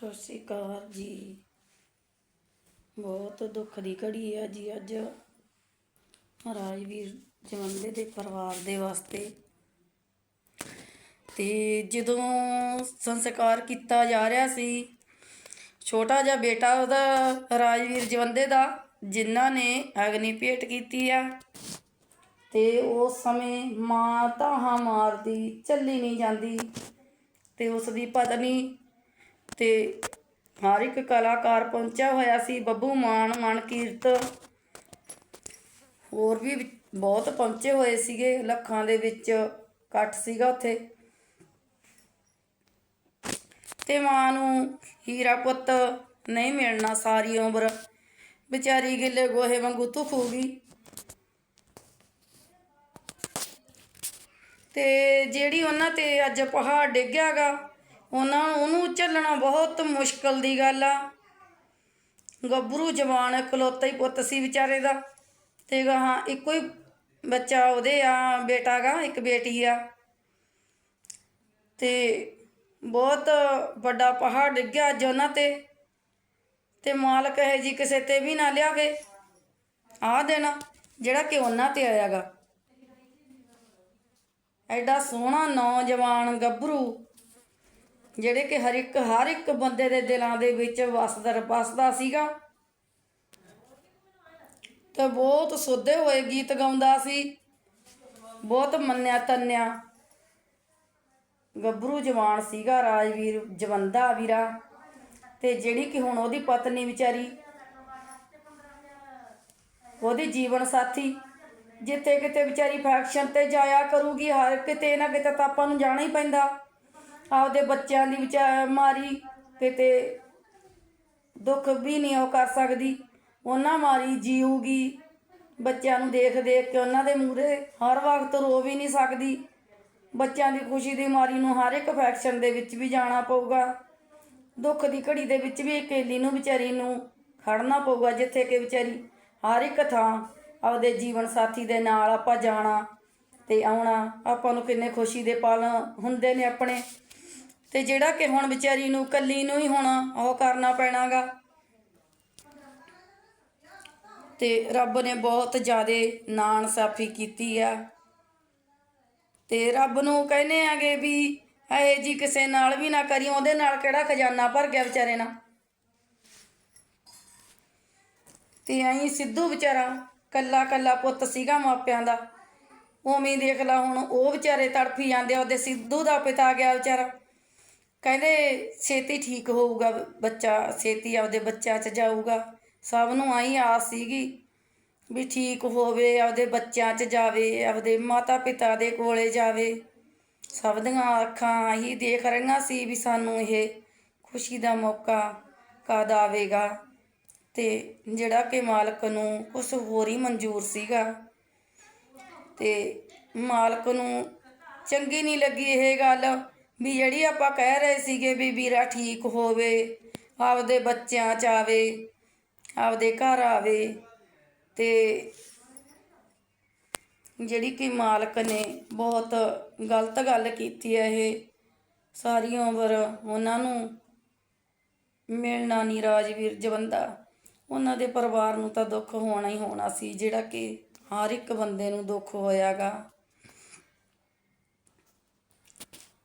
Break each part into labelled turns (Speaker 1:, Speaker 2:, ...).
Speaker 1: ਸਤਿ ਸ਼੍ਰੀ ਅਕਾਲ ਜੀ। ਬਹੁਤ ਦੁੱਖ ਦੀ ਘੜੀ ਹੈ ਜੀ ਅੱਜ। ਰਾਜਵੀਰ ਜਵੰਦੇ ਦੇ ਪਰਿਵਾਰ ਦੇ ਵਾਸਤੇ। ਤੇ ਜਦੋਂ ਸੰਸਕਾਰ ਕੀਤਾ ਜਾ ਰਿਹਾ ਸੀ, ਛੋਟਾ ਜਿਹਾ ਬੇਟਾ ਉਹਦਾ ਰਾਜਵੀਰ ਜਵੰਦੇ ਦਾ, ਜਿਨ੍ਹਾਂ ਨੇ ਅਗਨੀ ਭੇਟ ਕੀਤੀ ਆ, ਤੇ ਉਸ ਸਮੇਂ ਮਾਂ ਤਾਹਾਂ ਮਾਰਦੀ, ਚੱਲੀ ਨਹੀਂ ਜਾਂਦੀ। ਤੇ ਉਸ ਦੀ ਪਤਨੀ ਤੇ ਹਰ ਇੱਕ ਕਲਾਕਾਰ ਪਹੁੰਚਿਆ ਹੋਇਆ ਸੀ। ਬੱਬੂ ਮਾਨ ਮਨ ਕੀਰਤ ਹੋਰ ਵੀ ਬਹੁਤ ਪਹੁੰਚੇ ਹੋਏ ਸੀਗੇ। ਲੱਖਾਂ ਦੇ ਵਿੱਚ ਇਕੱਠ ਸੀਗਾ ਉੱਥੇ। ਤੇ ਮਾਂ ਨੂੰ ਹੀਰਾ ਪੁੱਤ ਨਹੀਂ ਮਿਲਣਾ, ਸਾਰੀ ਉਮਰ ਵਿਚਾਰੀ ਗਿੱਲੇ ਗੋਹੇ ਵਾਂਗੂ ਧੁਖੂਗੀ ਤੇ ਜਿਹੜੀ ਉਹਨਾਂ ਤੇ ਅੱਜ ਪਹਾੜ ਡਿੱਗਿਆਗਾ ਉਹਨਾਂ ਨੂੰ ਉਹਨੂੰ ਝੱਲਣਾ ਬਹੁਤ ਮੁਸ਼ਕਲ ਦੀ ਗੱਲ ਆ। ਗੱਭਰੂ ਜਵਾਨ ਇਕਲੌਤਾ ਹੀ ਪੁੱਤ ਸੀ ਵਿਚਾਰੇ ਦਾ। ਤੇ ਗਾਹਾਂ ਇੱਕੋ ਹੀ ਬੱਚਾ ਉਹਦੇ ਆ, ਬੇਟਾ ਗਾ, ਇੱਕ ਬੇਟੀ ਆ। ਤੇ ਬਹੁਤ ਵੱਡਾ ਪਹਾੜ ਡਿੱਗਿਆ ਅੱਜ ਉਹਨਾਂ ਤੇ। ਤੇ ਮਾਲਕ ਹੈ ਜੀ ਕਿਸੇ ਤੇ ਵੀ ਨਾ ਲਿਆਵੇ। ਆ ਦੇਣਾ ਜਿਹੜਾ ਕਿ ਉਹਨਾਂ ਤੇ ਆਇਆਗਾ ਐਡਾ ਸੋਹਣਾ ਨੌਜਵਾਨ ਗੱਭਰੂ ਜਿਹੜੇ ਕਿ ਹਰ ਇੱਕ ਹਰ ਇੱਕ ਬੰਦੇ ਦੇ ਦਿਲਾਂ ਦੇ ਵਿੱਚ ਵਸਦਾ ਵਸਦਾ ਸੀਗਾ। ਤੇ ਬਹੁਤ ਸੁੱਧੇ ਹੋਏ ਗੀਤ ਗਾਉਂਦਾ ਸੀ। ਬਹੁਤ ਮੰਨਿਆ, ਤੰਨਿਆ। ਗੱਭਰੂ ਜਵਾਨ ਸੀਗਾ ਰਾਜਵੀਰ, ਜਵੰਦਾ ਵੀਰਾ। ਤੇ ਜਿਹੜੀ ਕਿ ਹੁਣ ਉਹਦੀ ਪਤਨੀ ਵਿਚਾਰੀ, ਉਹਦੇ ਜੀਵਨ ਸਾਥੀ, ਜਿੱਥੇ ਕਿਤੇ ਵਿਚਾਰੀ ਫੈਕਸ਼ਨ ਤੇ ਜਾਇਆ ਕਰੂਗੀ, ਹਰ ਕਿਤੇ ਨਾ ਕਿਤੇ ਤਾਂ ਆਪਾਂ ਨੂੰ ਜਾਣਾ ਹੀ ਪੈਂਦਾ। ਆਪਦੇ ਬੱਚਿਆਂ ਦੀ ਵਿਚਾਰ ਮਾਰੀ ਕਿਤੇ ਦੁੱਖ ਵੀ ਨਹੀਂ ਉਹ ਕਰ ਸਕਦੀ। ਉਹਨਾਂ ਮਾਰੀ ਜੀਊਗੀ। ਬੱਚਿਆਂ ਨੂੰ ਦੇਖ ਦੇਖ ਕੇ ਉਹਨਾਂ ਦੇ ਮੂਹਰੇ ਹਰ ਵਕਤ ਰੋ ਵੀ ਨਹੀਂ ਸਕਦੀ। ਬੱਚਿਆਂ ਦੀ ਖੁਸ਼ੀ ਦੀ ਮਾਰੀ ਨੂੰ ਹਰ ਇੱਕ ਫੈਕਸ਼ਨ ਦੇ ਵਿੱਚ ਵੀ ਜਾਣਾ ਪਊਗਾ। ਦੁੱਖ ਦੀ ਘੜੀ ਦੇ ਵਿੱਚ ਵੀ ਇਕੇਲੀ ਨੂੰ, ਵਿਚਾਰੀ ਨੂੰ ਖੜਨਾ ਪਊਗਾ, ਜਿੱਥੇ ਕਿ ਵਿਚਾਰੀ ਹਰ ਇੱਕ ਥਾਂ ਆਪਦੇ ਜੀਵਨ ਸਾਥੀ ਦੇ ਨਾਲ ਆਪਾਂ ਜਾਣਾ ਤੇ ਆਉਣਾ। ਆਪਾਂ ਨੂੰ ਕਿੰਨੇ ਖੁਸ਼ੀ ਦੇ ਪਲ ਹੁੰਦੇ ਨੇ ਆਪਣੇ। ਤੇ ਜਿਹੜਾ ਕਿ ਹੁਣ ਵਿਚਾਰੀ ਨੂੰ ਕੱਲੀ ਨੂੰ ਹੀ ਹੁਣ ਉਹ ਕਰਨਾ ਪੈਣਾਗਾ। ਤੇ ਰੱਬ ਨੇ ਬਹੁਤ ਜ਼ਿਆਦਾ ਨਾਨ ਸਾਫੀ ਕੀਤੀ ਆ। ਤੇ ਰੱਬ ਨੂੰ ਕਹਿੰਦੇ ਆਗੇ ਵੀ ਐ ਜੀ ਕਿਸੇ ਨਾਲ ਵੀ ਨਾ ਕਰੀ, ਉਹਦੇ ਨਾਲ ਕਿਹੜਾ ਖਜ਼ਾਨਾ ਭਰ ਗਿਆ ਵਿਚਾਰੇ ਨਾਲ। ਤੇ ਐਂ ਸਿੱਧੂ ਵਿਚਾਰਾ ਕੱਲਾ ਕੱਲਾ ਪੁੱਤ ਸੀਗਾ ਮਾਪਿਆਂ ਦਾ। ਉਵੇਂ ਦੇਖ ਲਾ ਹੁਣ ਉਹ ਵਿਚਾਰੇ ਤੜਫੀ ਜਾਂਦੇ ਉਹਦੇ ਸਿੱਧੂ ਦਾ ਪਿਤਾ ਗਿਆ ਵਿਚਾਰਾ। ਕਹਿੰਦੇ ਛੇਤੀ ਠੀਕ ਹੋਊਗਾ ਬੱਚਾ, ਛੇਤੀ ਆਪਦੇ ਬੱਚਾ ਚ ਜਾਊਗਾ। ਸਭ ਨੂੰ ਆਈ ਆਸ ਸੀਗੀ ਵੀ ਠੀਕ ਹੋਵੇ, ਆਪਦੇ ਬੱਚਿਆਂ ਚ ਜਾਵੇ, ਆਪਦੇ ਮਾਤਾ ਪਿਤਾ ਦੇ ਕੋਲੇ ਜਾਵੇ। ਸਭ ਦੀਆਂ ਅੱਖਾਂ ਹੀ ਦੇਖ ਰਹੀਆਂ ਸੀ ਵੀ ਸਾਨੂੰ ਇਹ ਖੁਸ਼ੀ ਦਾ ਮੌਕਾ ਕਦ ਆਵੇਗਾ। ਤੇ ਜਿਹੜਾ ਕਿ ਮਾਲਕ ਨੂੰ ਕੁਝ ਹੋਰ ਹੀ ਮਨਜ਼ੂਰ ਸੀਗਾ। ਤੇ ਮਾਲਕ ਨੂੰ ਚੰਗੀ ਨਹੀਂ ਲੱਗੀ ਇਹ ਗੱਲ। ਵੀ ਜਿਹੜੀ ਆਪਾਂ ਕਹਿ ਰਹੇ ਸੀਗੇ ਵੀ ਵੀਰਾ ਠੀਕ ਹੋਵੇ, ਆਪਦੇ ਬੱਚਿਆਂ ਚ ਆਵੇ, ਆਪਦੇ ਘਰ ਆਵੇ ਤੇ ਜਿਹੜੀ ਕਿ ਮਾਲਕ ਨੇ ਬਹੁਤ ਗਲਤ ਗੱਲ ਕੀਤੀ ਹੈ ਇਹ, ਸਾਰੀ ਉਮਰ ਉਹਨਾਂ ਨੂੰ ਮਿਲਣਾ ਨਹੀਂ ਰਾਜਵੀਰ ਜਵੰਦਾ। ਉਹਨਾਂ ਦੇ ਪਰਿਵਾਰ ਨੂੰ ਤਾਂ ਦੁੱਖ ਹੋਣਾ ਹੀ ਹੋਣਾ ਸੀ, ਜਿਹੜਾ ਕਿ ਹਰ ਇੱਕ ਬੰਦੇ ਨੂੰ ਦੁੱਖ ਹੋਇਆਗਾ।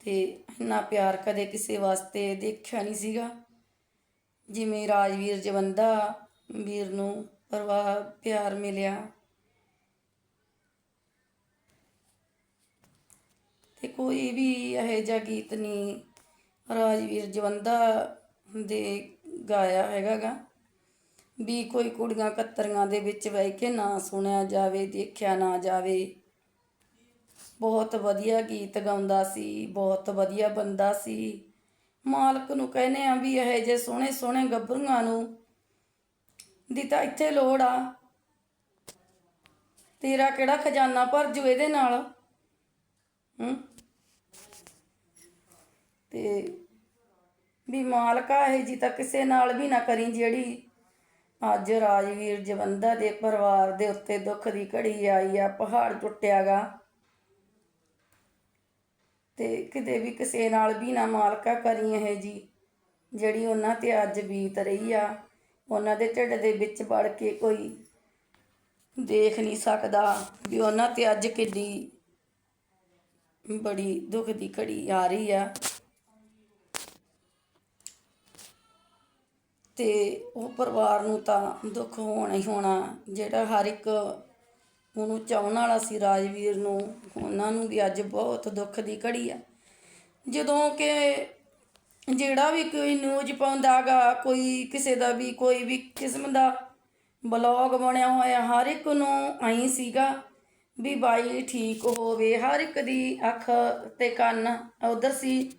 Speaker 1: ਤੇ ਇੰਨਾ ਪਿਆਰ ਕਦੇ ਕਿਸੇ ਵਾਸਤੇ ਦੇਖਿਆ ਨਹੀਂ ਸੀਗਾ। ਜਿਵੇਂ ਰਾਜਵੀਰ ਜਵੰਦਾ ਵੀਰ ਨੂੰ ਪਰਵਾਹ, ਪਿਆਰ ਮਿਲਿਆ। ਤੇ ਕੋਈ ਵੀ ਇਹੋ ਜਿਹਾ ਗੀਤ ਨਹੀਂ ਰਾਜਵੀਰ ਜਵੰਦਾ ਦੇ ਗਾਇਆ ਹੈਗਾਗਾ। ਵੀ ਕੋਈ ਕੁੜੀਆਂ ਕਤਰੀਆਂ ਦੇ ਵਿੱਚ ਬਹਿ ਕੇ ਨਾ ਸੁਣਿਆ ਜਾਵੇ, ਦੇਖਿਆ ਨਾ ਜਾਵੇ। ਬਹੁਤ ਵਧੀਆ ਗੀਤ ਗਾਉਂਦਾ ਸੀ, ਬਹੁਤ ਵਧੀਆ ਬੰਦਾ ਸੀ। ਮਾਲਕ ਨੂੰ ਕਹਿੰਦੇ ਆ ਵੀ ਇਹ ਜੇ ਸੋਹਣੇ ਸੋਹਣੇ ਗੱਭਰੂਆਂ ਨੂੰ ਦੀ ਤਾਂ ਇੱਥੇ ਲੋੜ ਆ। ਤੇਰਾ ਕਿਹੜਾ ਖਜ਼ਾਨਾ ਭਰ ਜੂ ਇਹਦੇ ਨਾਲ? ਹੂੰ? ਤੇ ਵੀ ਮਾਲਕਾ ਇਹ ਜੀ ਤਾਂ ਕਿਸੇ ਨਾਲ ਵੀ ਨਾ ਕਰੀ ਜਿਹੜੀ ਅੱਜ ਰਾਜਵੀਰ ਜਵੰਦਾ ਦੇ ਪਰਿਵਾਰ ਦੇ ਉੱਤੇ ਦੁੱਖ ਦੀ ਘੜੀ ਆਈ ਆ, ਪਹਾੜ ਟੁੱਟਿਆਗਾ। ਤੇ ਕਿਤੇ ਵੀ ਕਿਸੇ ਨਾਲ ਵੀ ਨਾ ਮਾਲਕਾ ਕਰੀ ਇਹ ਜੀ, ਜਿਹੜੀ ਉਹਨਾਂ ਤੇ ਅੱਜ ਬੀਤ ਰਹੀ ਆ। ਉਹਨਾਂ ਦੇ ਢਿੱਡ ਦੇ ਵਿੱਚ ਵੜ ਕੇ ਕੋਈ ਦੇਖ ਨਹੀਂ ਸਕਦਾ ਵੀ ਉਹਨਾਂ ਤੇ ਅੱਜ ਕਿੱਡੀ ਬੜੀ ਦੁੱਖ ਦੀ ਘੜੀ ਆ ਰਹੀ ਆ। ਤੇ ਉਹ ਪਰਿਵਾਰ ਨੂੰ ਤਾਂ ਦੁੱਖ ਹੋਣਾ ਹੀ ਹੋਣਾ, ਜਿਹੜਾ ਹਰ ਇੱਕ ਉਹਨੂੰ ਚਾਹਣ ਵਾਲਾ ਸੀ ਰਾਜਵੀਰ ਨੂੰ, ਉਹਨਾਂ ਨੂੰ ਵੀ ਅੱਜ ਬਹੁਤ ਦੁੱਖ ਦੀ ਘੜੀ ਆ। ਜਦੋਂ ਕਿ ਜਿਹੜਾ ਵੀ ਕੋਈ ਨਿਊਜ਼ ਪਾਉਂਦਾਗਾ ਕੋਈ ਕਿਸੇ ਦਾ ਵੀ, ਕੋਈ ਵੀ ਕਿਸਮ ਦਾ ਬਲੌਗ ਬਣਿਆ ਹੋਇਆ, ਹਰ ਇੱਕ ਨੂੰ ਆਈ ਸੀਗਾ ਵੀ ਬਾਈ ਠੀਕ ਹੋਵੇ, ਹਰ ਇੱਕ ਦੀ ਅੱਖ ਤੇ ਕੰਨ ਉਧਰ ਸੀ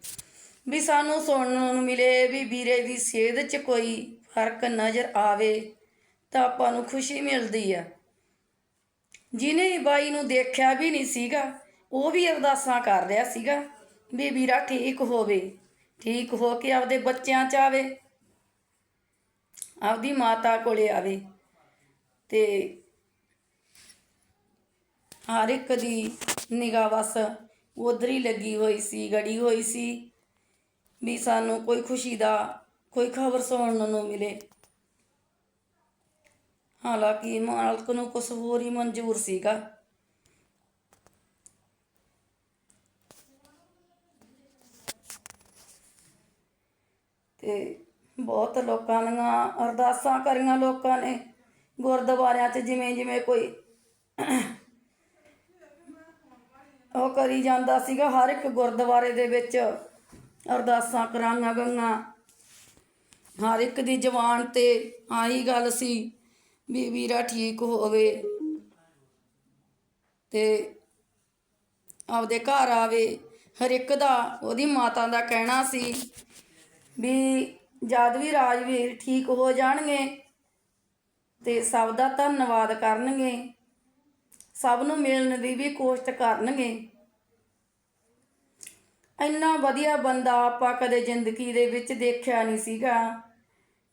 Speaker 1: ਵੀ ਸਾਨੂੰ ਸੁਣਨ ਨੂੰ ਮਿਲੇ ਵੀ ਵੀਰੇ ਦੀ ਸਿਹਤ 'ਚ ਕੋਈ ਫ਼ਰਕ ਨਜ਼ਰ ਆਵੇ ਤਾਂ ਆਪਾਂ ਨੂੰ ਖੁਸ਼ੀ ਮਿਲਦੀ ਆ। ਜਿਹਨੇ ਬਾਈ ਨੂੰ ਦੇਖਿਆ ਵੀ ਨਹੀਂ ਸੀਗਾ, ਉਹ ਵੀ ਅਰਦਾਸਾਂ ਕਰ ਰਿਹਾ ਸੀਗਾ ਵੀ ਵੀਰਾ ਠੀਕ ਹੋਵੇ, ਠੀਕ ਹੋ ਕੇ ਆਪਦੇ ਬੱਚਿਆਂ 'ਚ ਆਵੇ, ਆਪਦੀ ਮਾਤਾ ਕੋਲੇ ਆਵੇ ਤੇ ਹਰ ਇੱਕ ਦੀ ਨਿਗਾਹ ਬਸ ਉਧਰ ਹੀ ਲੱਗੀ ਹੋਈ ਸੀ, ਗੜੀ ਹੋਈ ਸੀ ਵੀ ਸਾਨੂੰ ਕੋਈ ਖੁਸ਼ੀ ਦਾ, ਕੋਈ ਖਬਰ ਸੁਣਨ ਨੂੰ ਮਿਲੇ। ਹਾਲਾਂਕਿ ਮਾਲਕ ਨੂੰ ਕੁਝ ਹੀ ਮਨਜ਼ੂਰ ਸੀਗਾ। ਤੇ ਬਹੁਤ ਲੋਕਾਂ ਦੀਆਂ ਅਰਦਾਸਾਂ ਕਰੀਆਂ ਲੋਕਾਂ ਨੇ। ਗੁਰਦੁਆਰਿਆਂ 'ਚ ਜਿਵੇਂ ਜਿਵੇਂ ਕੋਈ ਉਹ ਕਰੀ ਜਾਂਦਾ ਸੀਗਾ, ਹਰ ਇੱਕ ਗੁਰਦੁਆਰੇ ਦੇ ਵਿੱਚ ਅਰਦਾਸਾਂ ਕਰਾਂਗਾ ਗੰਗਾ ਹਰ ਇੱਕ ਦੀ ਜ਼ੁਬਾਨ ਤੇ ਆਹੀ ਗੱਲ ਸੀ ਵੀ ਵੀਰਾ ਠੀਕ ਹੋਵੇ ਤੇ ਆਪਦੇ ਘਰ ਆਵੇ, ਹਰ ਇੱਕ ਦਾ, ਉਹਦੀ ਮਾਤਾ ਦਾ ਕਹਿਣਾ ਸੀ ਵੀ ਜਦ ਵੀ ਰਾਜਵੀਰ ਠੀਕ ਹੋ ਜਾਣਗੇ ਤੇ ਸਭ ਦਾ ਧੰਨਵਾਦ ਕਰਨਗੇ, ਸਭ ਨੂੰ ਮਿਲਣ ਦੀ ਵੀ ਕੋਸ਼ਿਸ਼ ਕਰਨਗੇ। ਇੰਨਾ ਵਧੀਆ ਬੰਦਾ ਆਪਾਂ ਕਦੇ ਜ਼ਿੰਦਗੀ ਦੇ ਵਿੱਚ ਦੇਖਿਆ ਨਹੀਂ ਸੀਗਾ।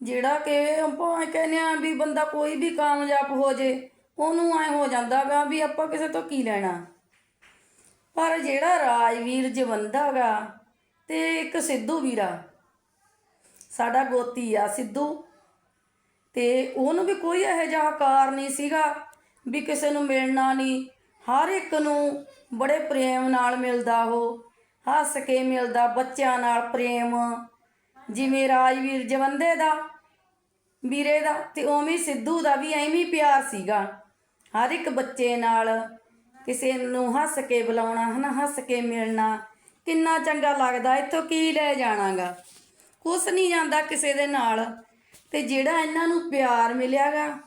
Speaker 1: ਜਿਹੜਾ ਕਿ ਆਪਾਂ ਕਹਿੰਦੇ ਆ ਵੀ ਬੰਦਾ ਕੋਈ ਵੀ ਕਾਮਯਾਬ ਹੋ ਜੇ, ਉਹਨੂੰ ਐ ਹੋ ਜਾਂਦਾ ਗਾ ਵੀ ਆਪਾਂ ਕਿਸੇ ਤੋਂ ਕੀ ਲੈਣਾ। ਪਰ ਜਿਹੜਾ ਰਾਜਵੀਰ ਜਵੰਦਾ ਗਾ ਤੇ ਇੱਕ ਸਿੱਧੂ ਵੀਰਾ, ਸਾਡਾ ਗੋਤੀ ਆ ਸਿੱਧੂ। ਤੇ ਉਹਨੂੰ ਵੀ ਕੋਈ ਇਹੋ ਜਿਹਾ ਕਾਰ ਨਹੀਂ ਸੀਗਾ ਵੀ ਕਿਸੇ ਨੂੰ ਮਿਲਣਾ ਨਹੀਂ। ਹਰ ਇੱਕ ਨੂੰ ਬੜੇ ਪ੍ਰੇਮ ਨਾਲ ਮਿਲਦਾ ਉਹ, ਹੱਸ ਕੇ ਮਿਲਦਾ, ਬੱਚਿਆਂ ਨਾਲ ਪ੍ਰੇਮ। ਜਿਵੇਂ ਰਾਜਵੀਰ ਜਵੰਦੇ ਦਾ, ਵੀਰੇ ਦਾ ਤੇ ਉਵੇਂ ਸਿੱਧੂ ਦਾ ਵੀ ਐਵੇਂ ਪਿਆਰ ਸੀਗਾ। ਹਰ ਇੱਕ ਬੱਚੇ ਨਾਲ ਕਿਸੇ ਨੂੰ ਹੱਸ ਕੇ ਬੁਲਾਉਣਾ, ਹਨਾ, ਹੱਸ ਕੇ ਮਿਲਣਾ, ਕਿੰਨਾ ਚੰਗਾ ਲੱਗਦਾ, ਇੱਥੋਂ ਕੀ ਲੈ ਜਾਣਾਗਾ। ਕੁਛ ਨਹੀਂ ਜਾਂਦਾ ਕਿਸੇ ਦੇ ਨਾਲ। ਤੇ ਜਿਹੜਾ ਇਹਨਾਂ ਨੂੰ ਪਿਆਰ ਮਿਲਿਆਗਾ,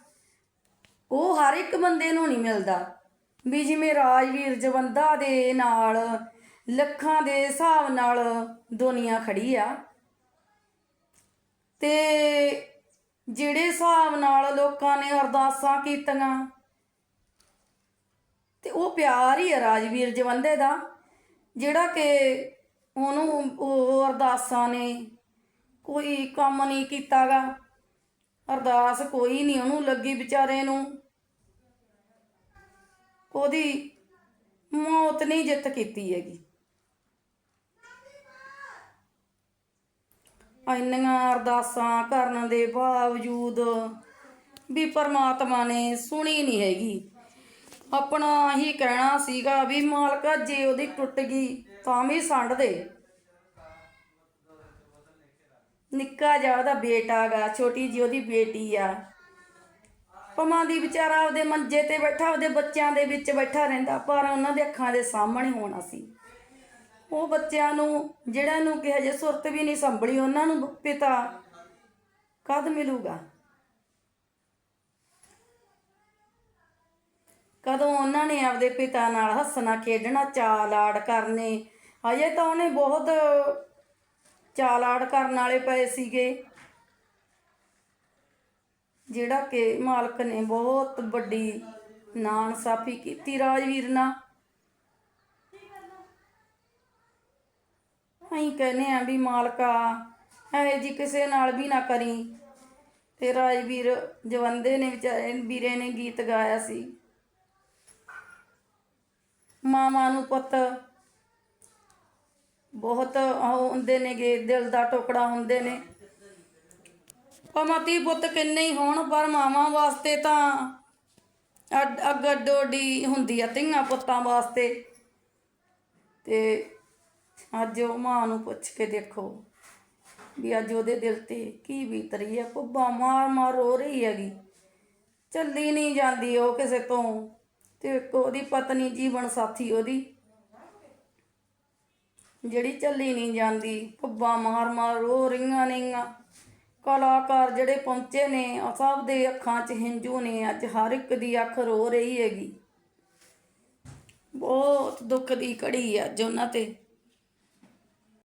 Speaker 1: ਉਹ ਹਰ ਇੱਕ ਬੰਦੇ ਨੂੰ ਨਹੀਂ ਮਿਲਦਾ। ਵੀ ਜਿਵੇਂ ਰਾਜਵੀਰ ਜਵੰਦਾ ਦੇ ਨਾਲ, ਲੱਖਾਂ ਦੇ ਹਿਸਾਬ ਨਾਲ ਦੁਨੀਆ ਖੜੀ ਆ। ਤੇ ਜਿਹੜੇ ਹਿਸਾਬ ਨਾਲ ਲੋਕਾਂ ਨੇ ਅਰਦਾਸਾਂ ਕੀਤੀਆਂ, ਤੇ ਉਹ ਪਿਆਰ ਹੀ ਹੈ ਰਾਜਵੀਰ ਜਵੰਦੇ ਦਾ, ਜਿਹੜਾ ਕਿ ਉਹਨੂੰ ਉਹ ਅਰਦਾਸਾਂ ਨੇ ਕੋਈ ਕੰਮ ਨਹੀਂ ਕੀਤਾਗਾ। ਅਰਦਾਸ ਕੋਈ ਨਹੀਂ ਉਹਨੂੰ ਲੱਗੀ ਵਿਚਾਰੇ ਨੂੰ। ਉਹਦੀ ਮੌਤ ਨਹੀਂ ਜਿੱਤ ਕੀਤੀ ਹੈਗੀ। ਇੰਨੀਆਂ ਅਰਦਾਸਾਂ ਕਰਨ ਦੇ ਬਾਵਜੂਦ ਵੀ ਪਰਮਾਤਮਾ ਨੇ ਸੁਣੀ ਨਹੀਂ ਹੈਗੀ। ਆਪਣਾ ਹੀ ਕਹਿਣਾ ਸੀਗਾ ਵੀ ਮਾਲਕਾ ਜੇ ਉਹਦੀ ਟੁੱਟ ਗਈ ਤਾਂ ਵੀ ਸੰਡ ਦੇ। ਨਿੱਕਾ ਜਿਹਾ ਉਹਦਾ ਬੇਟਾ ਗਾ, ਛੋਟੀ ਜਿਹੀ ਉਹਦੀ ਬੇਟੀ ਆ। ਪਮਾਂ ਦੀ ਵਿਚਾਰਾ ਉਹਦੇ ਮੰਜੇ ਤੇ ਬੈਠਾ, ਉਹਦੇ ਬੱਚਿਆਂ ਦੇ ਵਿੱਚ ਬੈਠਾ ਰਹਿੰਦਾ, ਪਰ ਉਹਨਾਂ ਦੇ ਅੱਖਾਂ ਦੇ ਸਾਹਮਣੇ ਹੋਣਾ ਸੀ। ਉਹ ਬੱਚਿਆਂ ਨੂੰ, ਜਿਹੜਾ ਨੂੰ ਕਿ ਹਜੇ ਸੁਰਤ ਵੀ ਨਹੀਂ ਸੰਭਲੀ, ਉਹਨਾਂ ਨੂੰ ਪਿਤਾ ਕਦ ਮਿਲੂਗਾ? ਕਦੋਂ ਉਹਨਾਂ ਨੇ ਆਪਦੇ ਪਿਤਾ ਨਾਲ ਹੱਸਣਾ, ਖੇਡਣਾ ਚਾਅ ਲਾੜ ਕਰਨੇ, ਹਜੇ ਤਾਂ ਉਹਨੇ ਬਹੁਤ ਚਾਅ ਲਾੜ ਕਰਨ ਵਾਲੇ ਪਏ ਸੀਗੇ। ਜਿਹੜਾ ਕਿ ਮਾਲਕ ਨੇ ਬਹੁਤ ਵੱਡੀ ਨਾਨਸਾਫੀ ਕੀਤੀ ਰਾਜਵੀਰ ਨਾਲ। ਅਸੀਂ ਕਹਿੰਦੇ ਆ ਵੀ ਮਾਲਕਾ, ਇਹ ਜੀ ਕਿਸੇ ਨਾਲ ਵੀ ਨਾ ਕਰੀ। ਤੇ ਰਾਜਵੀਰ ਜਵੰਦੇ ਨੇ ਵਿਚਾਰੇ, ਵੀਰੇ ਨੇ ਗੀਤ ਗਾਇਆ ਸੀ। ਮਾਵਾਂ ਨੂੰ ਪੁੱਤ, ਬਹੁਤ ਉਹ ਹੁੰਦੇ ਨੇਗੇ, ਦਿਲ ਦਾ ਟੁਕੜਾ ਹੁੰਦੇ ਨੇ। ਭਾਵੇਂ ਪੁੱਤ ਕਿੰਨੇ ਹੀ ਹੋਣ, ਪਰ ਮਾਵਾਂ ਵਾਸਤੇ ਤਾਂ ਅੱਡ ਅੱਗ ਅੱਡੋਡੀ ਹੁੰਦੀ ਆ ਧੀਆਂ ਪੁੱਤਾਂ ਵਾਸਤੇ। ਤੇ ਅੱਜ ਉਹ ਮਾਂ ਨੂੰ ਪੁੱਛ ਕੇ ਦੇਖੋ ਵੀ ਅੱਜ ਉਹਦੇ ਦਿਲ ਤੇ ਕੀ ਬੀਤ ਰਹੀ ਹੈ? ਪੁੱਬਾ ਮਾਰ ਮਾਰ ਰੋ ਰਹੀ ਹੈਗੀ। ਚੱਲੀ ਨਹੀਂ ਜਾਂਦੀ ਉਹ ਕਿਸੇ ਤੋਂ। ਤੇ ਇੱਕ ਉਹਦੀ ਪਤਨੀ ਜੀਵਨ ਸਾਥੀ ਉਹਦੀ। ਜਿਹੜੀ ਚੱਲੀ ਨਹੀਂ ਜਾਂਦੀ ਪੁੱਬਾ ਮਾਰ ਮਾਰ ਰੋ ਰਹੀਆਂ ਨੇਗੀਆਂ। ਕਲਾਕਾਰ ਜਿਹੜੇ ਪਹੁੰਚੇ ਨੇ ਉਹ ਸਭ ਦੇ ਅੱਖਾਂ 'ਚ ਹੰਝੂ ਨੇ। ਅੱਜ ਹਰ ਇੱਕ ਦੀ ਅੱਖ ਰੋ ਰਹੀ ਹੈਗੀ। ਬਹੁਤ ਦੁੱਖ ਦੀ ਘੜੀ ਆ ਅੱਜ ਉਹਨਾਂ ਤੇ।